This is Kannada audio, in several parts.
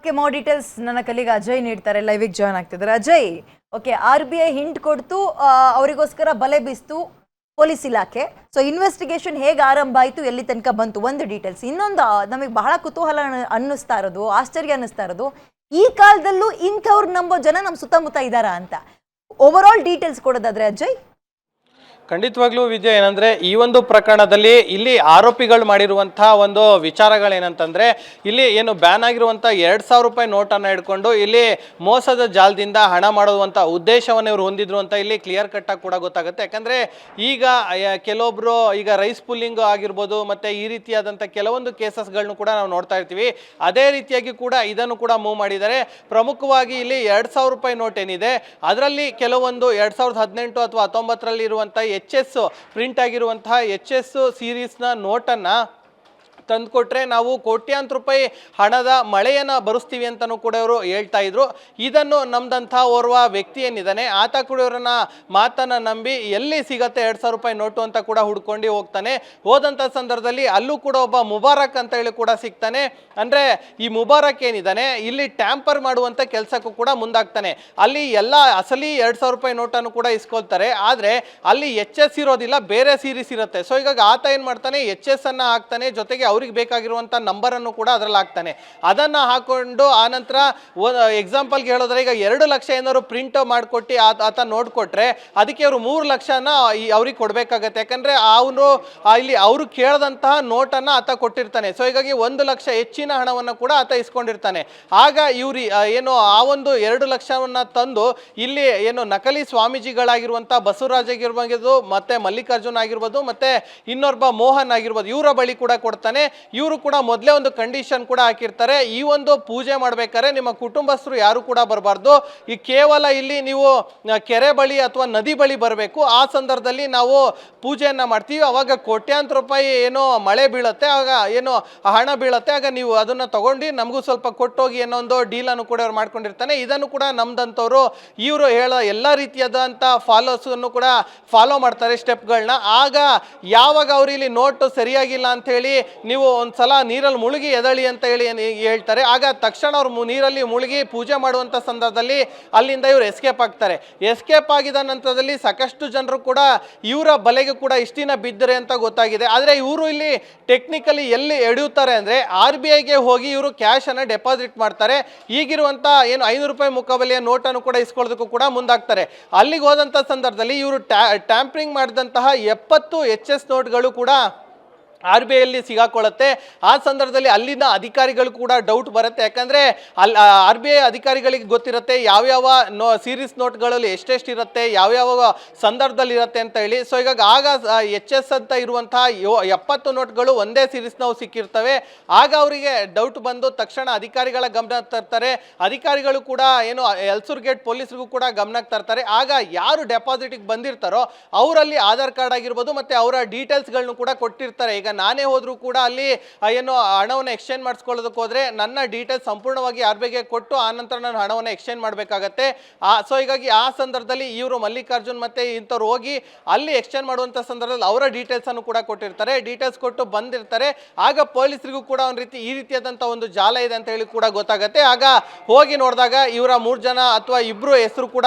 ಓಕೆ ಮೋ ಡೀಟೇಲ್ಸ್ ನನ್ನ ಕಲಿಗೆ ಅಜಯ್ ನೀಡ್ತಾರೆ. ಲೈವಿಗೆ ಜಾಯ್ನ್ ಆಗ್ತಿದ್ದಾರೆ. Ajay okay R B I hint ಕೊಡ್ತು ಅವರಿಗೋಸ್ಕರ ಬಲೆ ಬೀಸ್ತು ಪೊಲೀಸ್ ಇಲಾಖೆ. ಸೊ ಇನ್ವೆಸ್ಟಿಗೇಷನ್ ಹೇಗೆ ಆರಂಭ ಆಯಿತು, ಎಲ್ಲಿ ತನಕ ಬಂತು, ಒಂದು ಡೀಟೇಲ್ಸ್ ಇನ್ನೊಂದು ನಮಗೆ ಬಹಳ ಕುತೂಹಲ ಅನ್ನ- ಅನ್ನಿಸ್ತಾ ಇರೋದು, ಆಶ್ಚರ್ಯ ಅನ್ನಿಸ್ತಾ ಇರೋದು, ಈ ಕಾಲದಲ್ಲೂ ಇಂಥವ್ರು ನಂಬೋ ಜನ ನಮ್ಮ ಸುತ್ತಮುತ್ತ ಇದ್ದಾರಾ ಅಂತ. ಓವರ್ ಆಲ್ ಡೀಟೇಲ್ಸ್ ಕೊಡೋದಾದ್ರೆ ಅಜಯ್ ಖಂಡಿತವಾಗ್ಲೂ ವಿಜಯ, ಏನಂದ್ರೆ ಈ ಒಂದು ಪ್ರಕರಣದಲ್ಲಿ ಇಲ್ಲಿ ಆರೋಪಿಗಳು ಮಾಡಿರುವಂತಹ ಒಂದು ವಿಚಾರಗಳೇನಂತಂದ್ರೆ, ಇಲ್ಲಿ ಏನು ಬ್ಯಾನ್ ಆಗಿರುವಂತ ಎರಡ್ ಸಾವಿರ ರೂಪಾಯಿ ನೋಟನ್ನು ಹಿಡ್ಕೊಂಡು ಇಲ್ಲಿ ಮೋಸದ ಜಾಲದಿಂದ ಹಣ ಮಾಡುವಂತ ಉದ್ದೇಶವನ್ನು ಇವರು ಹೊಂದಿದ್ರು ಅಂತ ಇಲ್ಲಿ ಕ್ಲಿಯರ್ ಕಟ್ ಆಗಿ ಕೂಡ ಗೊತ್ತಾಗುತ್ತೆ. ಯಾಕಂದ್ರೆ ಈಗ ಕೆಲವೊಬ್ರು ಈಗ ರೈಸ್ ಪುಲ್ಲಿಂಗ್ ಆಗಿರ್ಬೋದು ಮತ್ತೆ ಈ ರೀತಿಯಾದಂಥ ಕೆಲವೊಂದು ಕೇಸಸ್ಗಳನ್ನು ಕೂಡ ನಾವು ನೋಡ್ತಾ ಇರ್ತೀವಿ. ಅದೇ ರೀತಿಯಾಗಿ ಕೂಡ ಇದನ್ನು ಕೂಡ ಮೂವ್ ಮಾಡಿದ್ದಾರೆ. ಪ್ರಮುಖವಾಗಿ ಇಲ್ಲಿ ಎರಡ್ ಸಾವಿರ ರೂಪಾಯಿ ನೋಟ್ ಏನಿದೆ, ಅದರಲ್ಲಿ ಕೆಲವೊಂದು ಎರಡ್ ಸಾವಿರದ ಹದಿನೆಂಟು ಅಥವಾ ಹತ್ತೊಂಬತ್ತರಲ್ಲಿ ಇರುವಂಥ ಎಚ್ ಎಸ್ ಪ್ರಿಂಟ್ ಆಗಿರುವಂತಹ ಎಚ್ ಎಸ್ ಸೀರೀಸ್ನ ನೋಟನ್ನು ತಂದುಕೊಟ್ರೆ ನಾವು ಕೋಟ್ಯಾಂತರ ರೂಪಾಯಿ ಹಣದ ಮಳೆಯನ್ನು ಬರೆಸ್ತೀವಿ ಅಂತಲೂ ಕೂಡ ಇವರು ಹೇಳ್ತಾ ಇದ್ರು. ಇದನ್ನು ನಮ್ದಂಥ ಓರ್ವ ವ್ಯಕ್ತಿ ಏನಿದ್ದಾನೆ, ಆತ ಕೂಡ ಇವರನ್ನ ಮಾತನ್ನು ನಂಬಿ ಎಲ್ಲಿ ಸಿಗತ್ತೆ ಎರಡು ಸಾವಿರ ರೂಪಾಯಿ ನೋಟು ಅಂತ ಕೂಡ ಹುಡ್ಕೊಂಡು ಹೋಗ್ತಾನೆ. ಹೋದಂಥ ಸಂದರ್ಭದಲ್ಲಿ ಅಲ್ಲೂ ಕೂಡ ಒಬ್ಬ ಮುಬಾರಕ್ ಅಂತ ಹೇಳಿ ಕೂಡ ಸಿಗ್ತಾನೆ. ಅಂದರೆ ಈ ಮುಬಾರಕ್ ಏನಿದ್ದಾನೆ, ಇಲ್ಲಿ ಟ್ಯಾಂಪರ್ ಮಾಡುವಂಥ ಕೆಲಸಕ್ಕೂ ಕೂಡ ಮುಂದಾಗ್ತಾನೆ. ಅಲ್ಲಿ ಎಲ್ಲ ಅಸಲಿ ಎರಡು ಸಾವಿರ ರೂಪಾಯಿ ನೋಟನ್ನು ಕೂಡ ಇಸ್ಕೊಳ್ತಾರೆ. ಆದರೆ ಅಲ್ಲಿ ಎಚ್ ಎಸ್ ಇರೋದಿಲ್ಲ, ಬೇರೆ ಸೀರೀಸ್ ಇರುತ್ತೆ. ಸೊ ಈಗ ಆತ ಏನು ಮಾಡ್ತಾನೆ, ಎಚ್ ಎಸ್ ಅನ್ನು ಹಾಕ್ತಾನೆ, ಜೊತೆಗೆ ಅವ್ರಿಗೆ ಬೇಕಾಗಿರುವಂಥ ನಂಬರನ್ನು ಕೂಡ ಅದರಲ್ಲಿ ಹಾಕ್ತಾನೆ. ಅದನ್ನು ಹಾಕೊಂಡು ಆನಂತರ ಎಕ್ಸಾಂಪಲ್ಗೆ ಹೇಳೋದ್ರೆ ಈಗ ಎರಡು ಲಕ್ಷ ಏನಾದ್ರು ಪ್ರಿಂಟ್ ಮಾಡಿಕೊಟ್ಟು ಆತ ನೋಡ್ಕೊಟ್ರೆ ಅದಕ್ಕೆ ಅವರು ಮೂರು ಲಕ್ಷನ ಈ- ಅವ್ರಿಗೆ ಕೊಡಬೇಕಾಗತ್ತೆ. ಯಾಕಂದರೆ ಅವನು ಇಲ್ಲಿ ಅವರು ಕೇಳಿದಂತಹ ನೋಟನ್ನು ಆತ ಕೊಟ್ಟಿರ್ತಾನೆ. ಸೊ ಹೀಗಾಗಿ ಒಂದು ಲಕ್ಷ ಹೆಚ್ಚಿನ ಹಣವನ್ನು ಕೂಡ ಆತ ಇಸ್ಕೊಂಡಿರ್ತಾನೆ. ಆಗ ಇವ್ರಿ ಏನು ಆ ಒಂದು ಎರಡು ಲಕ್ಷವನ್ನು ತಂದು ಇಲ್ಲಿ ಏನು ನಕಲಿ ಸ್ವಾಮೀಜಿಗಳಾಗಿರುವಂಥ ಬಸವರಾಜ್ ಆಗಿರ್ಬೋದು ಮತ್ತು ಮಲ್ಲಿಕಾರ್ಜುನ್ ಆಗಿರ್ಬೋದು ಮತ್ತು ಇನ್ನೊಬ್ಬ ಮೋಹನ್ ಆಗಿರ್ಬೋದು ಇವರ ಬಳಿ ಕೂಡ ಕೊಡ್ತಾನೆ. ಇವರು ಕೂಡ ಮೊದಲೇ ಒಂದು ಕಂಡೀಷನ್ ಕೂಡ ಹಾಕಿರ್ತಾರೆ. ಈ ಒಂದು ಪೂಜೆ ಮಾಡ್ಬೇಕಾದ್ರೆ ನಿಮ್ಮ ಕುಟುಂಬಸ್ಥರು ಯಾರು ಕೂಡ ಬರಬಾರ್ದು. ಈ ಕೇವಲ ಇಲ್ಲಿ ನೀವು ಕೆರೆ ಬಳಿ ಅಥವಾ ನದಿ ಬಳಿ ಬರಬೇಕು. ಆ ಸಂದರ್ಭದಲ್ಲಿ ನಾವು ಪೂಜೆಯನ್ನು ಮಾಡ್ತೀವಿ. ಅವಾಗ ಕೋಟ್ಯಾಂತರ ರೂಪಾಯಿ ಏನೋ ಮಳೆ ಬೀಳುತ್ತೆ, ಆಗ ಏನೋ ಹಣ ಬೀಳುತ್ತೆ, ಆಗ ನೀವು ಅದನ್ನ ತಗೊಂಡು ನಮಗೂ ಸ್ವಲ್ಪ ಕೊಟ್ಟೋಗಿ ಏನೋ ಒಂದು ಡೀಲನ್ನು ಕೂಡ ಅವ್ರು ಮಾಡ್ಕೊಂಡಿರ್ತಾನೆ. ಇದನ್ನು ಕೂಡ ನಮ್ದಂಥವ್ರು ಇವರು ಹೇಳೋ ಎಲ್ಲ ರೀತಿಯಾದಂಥ ಫಾಲೋಸನ್ನು ಕೂಡ ಫಾಲೋ ಮಾಡ್ತಾರೆ ಸ್ಟೆಪ್ಗಳನ್ನ ಆಗ ಯಾವಾಗ ಅವರು ಇಲ್ಲಿ ನೋಟು ಸರಿಯಾಗಿಲ್ಲ ಅಂತ ಹೇಳಿ ನೀವು ಒಂದ್ಸಲ ನೀರಲ್ಲಿ ಮುಳುಗಿ ಎದಳಿ ಅಂತ ಹೇಳಿ ಹೇಳ್ತಾರೆ. ಆಗ ತಕ್ಷಣ ಅವ್ರು ನೀರಲ್ಲಿ ಮುಳುಗಿ ಪೂಜೆ ಮಾಡುವಂಥ ಸಂದರ್ಭದಲ್ಲಿ ಅಲ್ಲಿಂದ ಇವರು ಎಸ್ಕೇಪ್ ಆಗ್ತಾರೆ. ಎಸ್ಕೇಪ್ ಆಗಿದ ನಂತರದಲ್ಲಿ ಸಾಕಷ್ಟು ಜನರು ಕೂಡ ಇವರ ಬಲೆಗೆ ಕೂಡ ಇಷ್ಟಿನ ಬಿದ್ದರೆ ಅಂತ ಗೊತ್ತಾಗಿದೆ. ಆದರೆ ಇವರು ಇಲ್ಲಿ ಟೆಕ್ನಿಕಲಿ ಎಲ್ಲಿ ಎಳೆಯುತ್ತಾರೆ ಅಂದರೆ ಆರ್ ಬಿ ಐಗೆ ಹೋಗಿ ಇವರು ಕ್ಯಾಶನ್ನು ಡೆಪಾಸಿಟ್ ಮಾಡ್ತಾರೆ. ಈಗಿರುವಂಥ ಏನು ಐನೂರು ರೂಪಾಯಿ ಮುಖಬೆಲೆಯ ನೋಟನ್ನು ಕೂಡ ಇಸ್ಕೊಳ್ಳೋದಕ್ಕೂ ಕೂಡ ಮುಂದಾಗ್ತಾರೆ. ಅಲ್ಲಿಗೆ ಹೋದಂಥ ಸಂದರ್ಭದಲ್ಲಿ ಇವರು ಟ್ಯಾಂಪ್ರಿಂಗ್ ಮಾಡಿದಂತಹ ಎಪ್ಪತ್ತು ಎಚ್ ಎಸ್ ನೋಟ್ಗಳು ಕೂಡ ಆರ್ ಬಿ ಐಯಲ್ಲಿ ಸಿಗಾಕೊಳ್ಳುತ್ತೆ. ಆ ಸಂದರ್ಭದಲ್ಲಿ ಅಲ್ಲಿನ ಅಧಿಕಾರಿಗಳು ಕೂಡ ಡೌಟ್ ಬರುತ್ತೆ. ಯಾಕಂದರೆ ಅಲ್ಲಿ ಆರ್ ಬಿ ಐ ಅಧಿಕಾರಿಗಳಿಗೆ ಗೊತ್ತಿರುತ್ತೆ ಯಾವ್ಯಾವ ನೋ ಸೀರೀಸ್ ನೋಟ್ಗಳಲ್ಲಿ ಎಷ್ಟೆಷ್ಟು ಇರುತ್ತೆ ಯಾವ್ಯಾವ ಸಂದರ್ಭದಲ್ಲಿ ಇರುತ್ತೆ ಅಂತ ಹೇಳಿ. ಸೊ ಈಗ ಆಗ ಎಚ್ ಎಸ್ ಅಂತ ಇರುವಂತಹ ಯೋ, ಎಪ್ಪತ್ತು ನೋಟ್ಗಳು ಒಂದೇ ಸೀರೀಸ್ನವು ಸಿಕ್ಕಿರ್ತವೆ. ಆಗ ಅವರಿಗೆ ಡೌಟ್ ಬಂದು ತಕ್ಷಣ ಅಧಿಕಾರಿಗಳ ಗಮನ ತರ್ತಾರೆ. ಅಧಿಕಾರಿಗಳು ಕೂಡ ಏನು, ಎಲ್ಸೂರ್ ಗೇಟ್ ಪೊಲೀಸರಿಗೂ ಕೂಡ ಗಮನಕ್ಕೆ ತರ್ತಾರೆ. ಆಗ ಯಾರು ಡೆಪಾಸಿಟಿಗೆ ಬಂದಿರ್ತಾರೋ, ಅವರಲ್ಲಿ ಆಧಾರ್ ಕಾರ್ಡ್ ಆಗಿರ್ಬೋದು ಮತ್ತು ಅವರ ಡೀಟೇಲ್ಸ್ಗಳನ್ನು ಕೂಡ ಕೊಟ್ಟಿರ್ತಾರೆ. ಈಗ ನಾನೇ ಹೋದರೂ ಕೂಡ ಅಲ್ಲಿ ಏನು ಹಣವನ್ನು ಎಕ್ಸ್ಚೇಂಜ್ ಮಾಡಿಸ್ಕೊಳ್ಳೋದಕ್ಕೆ ಹೋದರೆ ನನ್ನ ಡೀಟೇಲ್ಸ್ ಸಂಪೂರ್ಣವಾಗಿ ಆರ್ ಕೊಟ್ಟು ಆನಂತರ ನಾನು ಹಣವನ್ನು ಎಕ್ಸ್ಚೇಂಜ್ ಮಾಡಬೇಕಾಗತ್ತೆ. ಸೊ ಹೀಗಾಗಿ ಆ ಸಂದರ್ಭದಲ್ಲಿ ಇವರು ಮಲ್ಲಿಕಾರ್ಜುನ್ ಮತ್ತು ಇಂಥವ್ರು ಹೋಗಿ ಅಲ್ಲಿ ಎಕ್ಸ್ಚೇಂಜ್ ಮಾಡುವಂಥ ಸಂದರ್ಭದಲ್ಲಿ ಅವರ ಡೀಟೇಲ್ಸನ್ನು ಕೂಡ ಕೊಟ್ಟಿರ್ತಾರೆ. ಡೀಟೇಲ್ಸ್ ಕೊಟ್ಟು ಬಂದಿರ್ತಾರೆ. ಆಗ ಪೊಲೀಸರಿಗೂ ಕೂಡ ಒಂದು ರೀತಿ, ಈ ರೀತಿಯಾದಂಥ ಒಂದು ಜಾಲ ಇದೆ ಅಂತ ಹೇಳಿ ಕೂಡ ಗೊತ್ತಾಗುತ್ತೆ. ಆಗ ಹೋಗಿ ನೋಡಿದಾಗ ಇವರ ಮೂರು ಜನ ಅಥವಾ ಇಬ್ಬರು ಹೆಸರು ಕೂಡ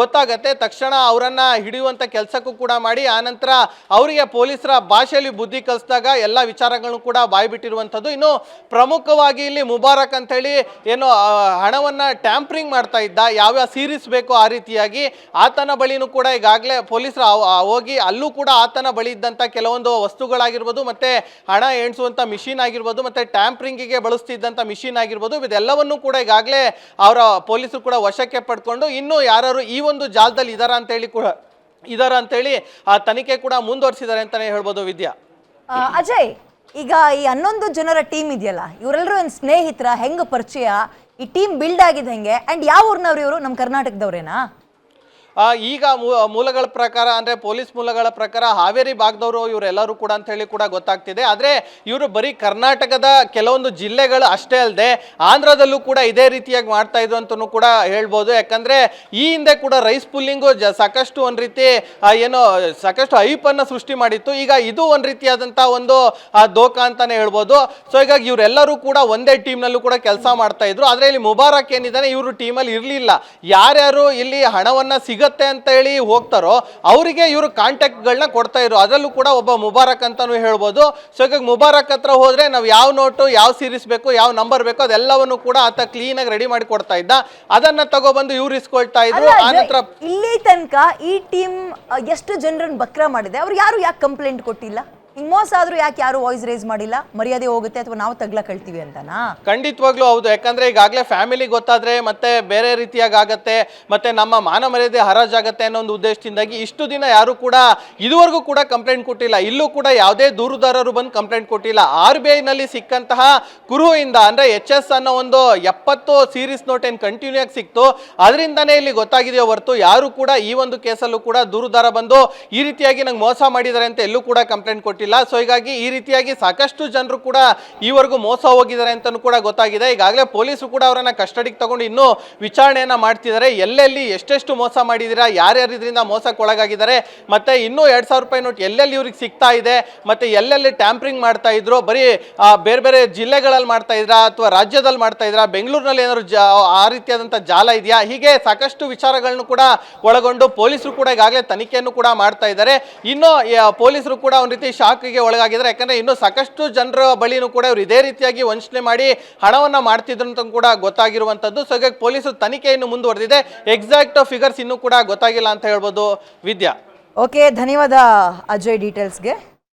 ಗೊತ್ತಾಗತ್ತೆ. ತಕ್ಷಣ ಅವರನ್ನು ಹಿಡಿಯುವಂಥ ಕೆಲಸಕ್ಕೂ ಕೂಡ ಮಾಡಿ ಆನಂತರ ಅವರಿಗೆ ಪೊಲೀಸರ ಭಾಷೆಯಲ್ಲಿ ಬುದ್ಧಿ ಕಲಿಸಿದಾಗ ಎಲ್ಲ ವಿಚಾರಗಳನ್ನು ಕೂಡ ಬಾಯ್ಬಿಟ್ಟಿರುವಂಥದ್ದು. ಇನ್ನು ಪ್ರಮುಖವಾಗಿ ಇಲ್ಲಿ ಮುಬಾರಕ್ ಅಂತ ಹೇಳಿ ಏನು ಹಣವನ್ನ ಟ್ಯಾಂಪ್ರಿಂಗ್ ಮಾಡ್ತಾ ಇದ್ದ. ಯಾವ್ಯಾವ ಸೀರೀಸ್ ಬೇಕೋ ಆ ರೀತಿಯಾಗಿ ಆತನ ಬಳಿನೂ ಕೂಡ ಈಗಾಗಲೇ ಪೊಲೀಸರು ಹೋಗಿ ಅಲ್ಲೂ ಕೂಡ ಆತನ ಬಳಿ ಇದ್ದಂಥ ಕೆಲವೊಂದು ವಸ್ತುಗಳಾಗಿರ್ಬೋದು, ಮತ್ತೆ ಹಣ ಎಣಿಸುವಂಥ ಮಿಷಿನ್ ಆಗಿರ್ಬೋದು, ಮತ್ತೆ ಟ್ಯಾಂಪ್ರಿಂಗಿಗೆ ಬಳಸ್ತಿದ್ದಂಥ ಮಿಷಿನ್ ಆಗಿರ್ಬೋದು, ಇದೆಲ್ಲವನ್ನೂ ಕೂಡ ಈಗಾಗಲೇ ಅವರ ಪೊಲೀಸರು ಕೂಡ ವಶಕ್ಕೆ ಪಡ್ಕೊಂಡು ಇನ್ನೂ ಯಾರು ಈ ಒಂದು ಜಾಲದಲ್ಲಿ ಇದಾರ ಅಂತೇಳಿ ಕೂಡ, ಇದಾರ ಅಂತೇಳಿ ಆ ತನಿಖೆ ಕೂಡ ಮುಂದುವರಿಸಿದ್ದಾರೆ ಅಂತಲೇ ಹೇಳ್ಬೋದು ವಿದ್ಯಾ. ಅಜಯ್, ಈಗ ಈ ಹನ್ನೊಂದು ಜನರ ಟೀಮ್ ಇದೆಯಲ್ಲ ಇವರೆಲ್ಲರೂ ಒಂದು ಸ್ನೇಹಿತರ, ಹೆಂಗ ಪರಿಚಯ? ಈ ಟೀಮ್ ಬಿಲ್ಡ್ ಆಗಿದೆ ಹೆಂಗೆ? ಅಂಡ್ ಯಾವ ಊರಿನವ್ರು ಇವರು? ನಮ್ಮ ಕರ್ನಾಟಕದವ್ರೇನಾ? ಈಗ ಮೂಲಗಳ ಪ್ರಕಾರ, ಅಂದ್ರೆ ಪೊಲೀಸ್ ಮೂಲಗಳ ಪ್ರಕಾರ ಹಾವೇರಿ ಭಾಗದವರು ಇವರೆಲ್ಲರೂ ಕೂಡ ಅಂತ ಹೇಳಿ ಕೂಡ ಗೊತ್ತಾಗ್ತಿದೆ. ಆದ್ರೆ ಇವರು ಬರೀ ಕರ್ನಾಟಕದ ಕೆಲವೊಂದು ಜಿಲ್ಲೆಗಳು ಅಷ್ಟೇ ಅಲ್ಲದೆ ಆಂಧ್ರದಲ್ಲೂ ಕೂಡ ಇದೇ ರೀತಿಯಾಗಿ ಮಾಡ್ತಾ ಇದ್ರು ಅಂತಲೂ ಕೂಡ ಹೇಳ್ಬೋದು. ಯಾಕಂದ್ರೆ ಈ ಹಿಂದೆ ಕೂಡ ರೈಸ್ ಪುಲ್ಲಿಂಗು ಸಾಕಷ್ಟು ಒಂದ್ ರೀತಿ ಏನು ಸಾಕಷ್ಟು ಐಪ್ ಅನ್ನ ಸೃಷ್ಟಿ ಮಾಡಿತ್ತು. ಈಗ ಇದು ಒಂದ್ ರೀತಿಯಾದಂತ ಒಂದು ದೋಖ ಅಂತಾನೆ ಹೇಳ್ಬೋದು. ಸೊ ಹೀಗಾಗಿ ಇವರೆಲ್ಲರೂ ಕೂಡ ಒಂದೇ ಟೀಮ್ ನಲ್ಲೂ ಕೂಡ ಕೆಲಸ ಮಾಡ್ತಾ ಇದ್ರು. ಆದ್ರೆ ಇಲ್ಲಿ ಮುಬಾರಕ್ ಏನಿದ್ದಾನೆ, ಇವರು ಟೀಮಲ್ಲಿ ಇರಲಿಲ್ಲ. ಯಾರ್ಯಾರು ಇಲ್ಲಿ ಹಣವನ್ನ ಸಿಗತ್ತೆ ಅಂತ ಹೇಳಿ ಹೋಗ್ತಾರೋ ಅವರಿಗೆ ಇವರು ಕಾಂಟ್ಯಾಕ್ಟ್ಗಳನ್ನ ಕೊಡ್ತಾ ಇದ್ರು. ಅದರಲ್ಲೂ ಕೂಡ ಒಬ್ಬ ಮುಬಾರಕ್ ಅಂತಾನು ಹೇಳ್ಬೋದು. ಸೊ ಹೀಗಾಗಿ ಮುಬಾರಕ್ ಹತ್ರ ಹೋದ್ರೆ ನಾವು ಯಾವ ನೋಟು ಯಾವ ಸೀರೀಸ್ ಬೇಕು ಯಾವ ನಂಬರ್ ಬೇಕು ಅದೆಲ್ಲವನ್ನು ಕೂಡ ಆತ ಕ್ಲೀನ್ ಆಗಿ ರೆಡಿ ಮಾಡಿ ಕೊಡ್ತಾ ಇದ್ದ. ಅದನ್ನ ತಗೊಬಂದು ಇವ್ರು ಇಸ್ಕೊಳ್ತಾ ಇದ್ರು. ಅಲ್ಲ, ಆ ಅಜಯ್, ನಂತರ ಇಲ್ಲಿ ತನಕ ಈ ಟೀಮ್ ಎಷ್ಟು ಜನರನ್ನು ಬಕ್ರ ಮಾಡಿದೆ? ಅವ್ರು ಯಾರು ಯಾಕೆ ಕಂಪ್ಲೇಂಟ್ ಕೊಟ್ಟಿಲ್ಲ? ಮೋಸ ಆದ್ರೂ ಯಾಕೆ ಯಾರು ವಾಯ್ಸ್ ರೇಸ್ ಮಾಡಿಲ್ಲ? ಮರ್ಯಾದೆ ಹೋಗುತ್ತೆ ಅಥವಾ ನಾವು ತಗ್ಲ ಕಳ್ತೀವಿ ಅಂತನಾ? ಖಂಡಿತವಾಗ್ಲೂ ಹೌದು. ಯಾಕಂದ್ರೆ ಈಗಾಗಲೇ ಫ್ಯಾಮಿಲಿ ಗೊತ್ತಾದ್ರೆ ಮತ್ತೆ ಬೇರೆ ರೀತಿಯಾಗಿ ಆಗತ್ತೆ ಮತ್ತೆ ನಮ್ಮ ಮಾನ ಮರ್ಯಾದೆ ಹರಾಜಾಗತ್ತೆ ಅನ್ನೋ ಒಂದು ಉದ್ದೇಶದಿಂದಾಗಿ ಇಷ್ಟು ದಿನ ಯಾರು ಕೂಡ ಇದುವರೆಗೂ ಕೂಡ ಕಂಪ್ಲೇಂಟ್ ಕೊಟ್ಟಿಲ್ಲ. ಇಲ್ಲೂ ಕೂಡ ಯಾವುದೇ ದೂರುದಾರರು ಬಂದು ಕಂಪ್ಲೇಂಟ್ ಕೊಟ್ಟಿಲ್ಲ. ಆರ್ ಬಿ ಐನಲ್ಲಿ ಸಿಕ್ಕಂತಹ ಕುರುಹಿಂದ ಅಂದ್ರೆ ಎಚ್ ಎಸ್ ಅನ್ನೋ ಒಂದು ಎಪ್ಪತ್ತು ಸೀರೀಸ್ ನೋಟ್ ಏನು ಕಂಟಿನ್ಯೂ ಆಗಿ ಸಿಕ್ತು, ಅದರಿಂದನೇ ಇಲ್ಲಿ ಗೊತ್ತಾಗಿದೆಯೋ ಹೊರತು ಯಾರು ಕೂಡ ಈ ಒಂದು ಕೇಸಲ್ಲೂ ಕೂಡ ದೂರುದಾರ ಬಂದು ಈ ರೀತಿಯಾಗಿ ನಂಗೆ ಮೋಸ ಮಾಡಿದ್ದಾರೆ ಅಂತ ಎಲ್ಲೂ ಕೂಡ ಕಂಪ್ಲೇಂಟ್ ಕೊಟ್ಟಿಲ್ಲ. ಸೊ ಹೀಗಾಗಿ ಈ ರೀತಿಯಾಗಿ ಸಾಕಷ್ಟು ಜನರು ಕೂಡ ಈವರೆಗೂ ಮೋಸ ಹೋಗಿದ್ದಾರೆ ಅಂತಲೂ ಕೂಡ ಗೊತ್ತಾಗಿದೆ. ಈಗಾಗಲೇ ಪೊಲೀಸರು ಕೂಡ ಅವರನ್ನ ಕಸ್ಟಡಿಗೆ ತಗೊಂಡು ಇನ್ನೂ ವಿಚಾರಣೆಯನ್ನು ಮಾಡ್ತಿದ್ದಾರೆ. ಎಲ್ಲೆಲ್ಲಿ ಎಷ್ಟೆಷ್ಟು ಮೋಸ ಮಾಡಿದ್ದೀರಾ ಯಾರ್ಯಾರು ಇದರಿಂದ ಮೋಸಕ್ಕೆ ಒಳಗಾಗಿದ್ದಾರೆ ಮತ್ತೆ ಇನ್ನೂ ಎರಡು ಸಾವಿರ ರೂಪಾಯಿ ನೋಟ್ ಎಲ್ಲೆಲ್ಲಿ ಇವ್ರಿಗೆ ಸಿಗ್ತಾ ಇದೆ, ಮತ್ತೆ ಎಲ್ಲೆಲ್ಲಿ ಟ್ಯಾಂಪ್ರಿಂಗ್ ಮಾಡ್ತಾ ಇದ್ರು, ಬರೀ ಬೇರೆ ಬೇರೆ ಜಿಲ್ಲೆಗಳಲ್ಲಿ ಮಾಡ್ತಾ ಇದ್ರಾ, ಅಥವಾ ರಾಜ್ಯದಲ್ಲಿ ಮಾಡ್ತಾ ಇದ್ರಾ, ಬೆಂಗಳೂರಿನಲ್ಲಿ ಏನಾದ್ರು ಆ ರೀತಿಯಾದಂಥ ಜಾಲ ಇದೆಯಾ? ಹೀಗೆ ಸಾಕಷ್ಟು ವಿಚಾರಗಳನ್ನು ಕೂಡ ಒಳಗೊಂಡು ಪೊಲೀಸರು ಕೂಡ ಈಗಾಗಲೇ ತನಿಖೆಯನ್ನು ಕೂಡ ಮಾಡ್ತಾ ಇದ್ದಾರೆ. ಇನ್ನು ಪೊಲೀಸರು ಕೂಡ ಒಂದು ರೀತಿ ಶಾಕ್ಗೆ ಒಳಗಾಗಿದ್ದಾರೆ. ಯಾಕಂದ್ರೆ ಇನ್ನು ಸಾಕಷ್ಟು ಜನರ ಬಳಿನೂ ಕೂಡ ಇವರು ಇದೇ ರೀತಿಯಾಗಿ ವಂಚನೆ ಮಾಡಿ ಹಣವನ್ನ ಮಾಡ್ತಿದ್ರು ಅಂತ ಕೂಡ ಗೊತ್ತಾಗಿರುವಂತದ್ದು. ಸೊ ಹಾಗಾಗಿ ಪೊಲೀಸರು ತನಿಖೆಯನ್ನು ಮುಂದುವರೆದಿದೆ. ಎಕ್ಸಾಕ್ಟ್ ಫಿಗರ್ಸ್ ಇನ್ನೂ ಕೂಡ ಗೊತ್ತಾಗಿಲ್ಲ ಅಂತ ಹೇಳ್ಬೋದು ವಿದ್ಯಾ. ಓಕೆ ಧನ್ಯವಾದ ಅಜಯ್ ಡೀಟೇಲ್ಸ್ಗೆ